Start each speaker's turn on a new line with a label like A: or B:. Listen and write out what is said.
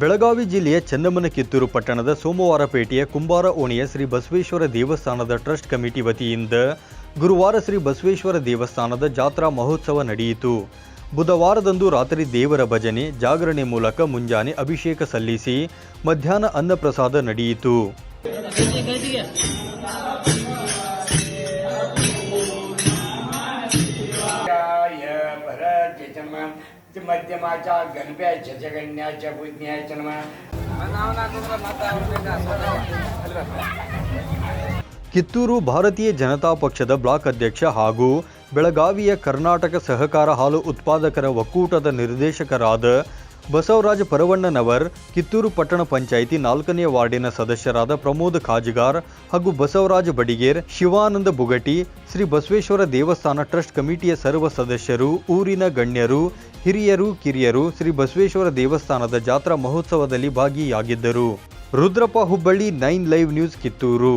A: ಬೆಳಗಾವಿ ಜಿಲ್ಲೆಯ ಚೆನ್ನಮ್ಮನ ಕಿತ್ತೂರು ಪಟ್ಟಣದ ಸೋಮವಾರಪೇಟೆಯ ಕುಂಬಾರ ಓಣಿಯ ಶ್ರೀ ಬಸವೇಶ್ವರ ದೇವಸ್ಥಾನದ ಟ್ರಸ್ಟ್ ಕಮಿಟಿ ವತಿಯಿಂದ ಗುರುವಾರ ಶ್ರೀ ಬಸವೇಶ್ವರ ದೇವಸ್ಥಾನದ ಜಾತ್ರಾ ಮಹೋತ್ಸವ ನಡೆಯಿತು. ಬುಧವಾರದಂದು ರಾತ್ರಿ ದೇವರ ಭಜನೆ, ಜಾಗರಣೆ ಮೂಲಕ ಮುಂಜಾನೆ ಅಭಿಷೇಕ ಸಲ್ಲಿಸಿ ಮಧ್ಯಾಹ್ನ ಅನ್ನಪ್ರಸಾದ ನಡೆಯಿತು.
B: मध्यमाच्या गणप्याच्या जगण्याच्या बुज्ञाच्या नम
A: ಕಿತ್ತೂರು ಭಾರತೀಯ ಜನತಾ ಪಕ್ಷದ ಬ್ಲಾಕ್ ಅಧ್ಯಕ್ಷ ಹಾಗೂ ಬೆಳಗಾವಿಯ ಕರ್ನಾಟಕ ಸಹಕಾರ ಹಾಲು ಉತ್ಪಾದಕರ ಒಕ್ಕೂಟದ ನಿರ್ದೇಶಕರಾದ ಬಸವರಾಜ ಪರವಣ್ಣನವರ್, ಕಿತ್ತೂರು ಪಟ್ಟಣ ಪಂಚಾಯಿತಿ ನಾಲ್ಕನೇ ವಾರ್ಡಿನ ಸದಸ್ಯರಾದ ಪ್ರಮೋದ್ ಖಾಜಿಗಾರ್ ಹಾಗೂ ಬಸವರಾಜ ಬಡಿಗೇರ್, ಶಿವಾನಂದ ಬುಗಟಿ, ಶ್ರೀ ಬಸವೇಶ್ವರ ದೇವಸ್ಥಾನ ಟ್ರಸ್ಟ್ ಕಮಿಟಿಯ ಸರ್ವ ಸದಸ್ಯರು, ಊರಿನ ಗಣ್ಯರು, ಹಿರಿಯರು, ಕಿರಿಯರು ಶ್ರೀ ಬಸವೇಶ್ವರ ದೇವಸ್ಥಾನದ ಜಾತ್ರಾ ಮಹೋತ್ಸವದಲ್ಲಿ ಭಾಗಿಯಾಗಿದ್ದರು. Rudrappa Hubballi nine live news Kittur.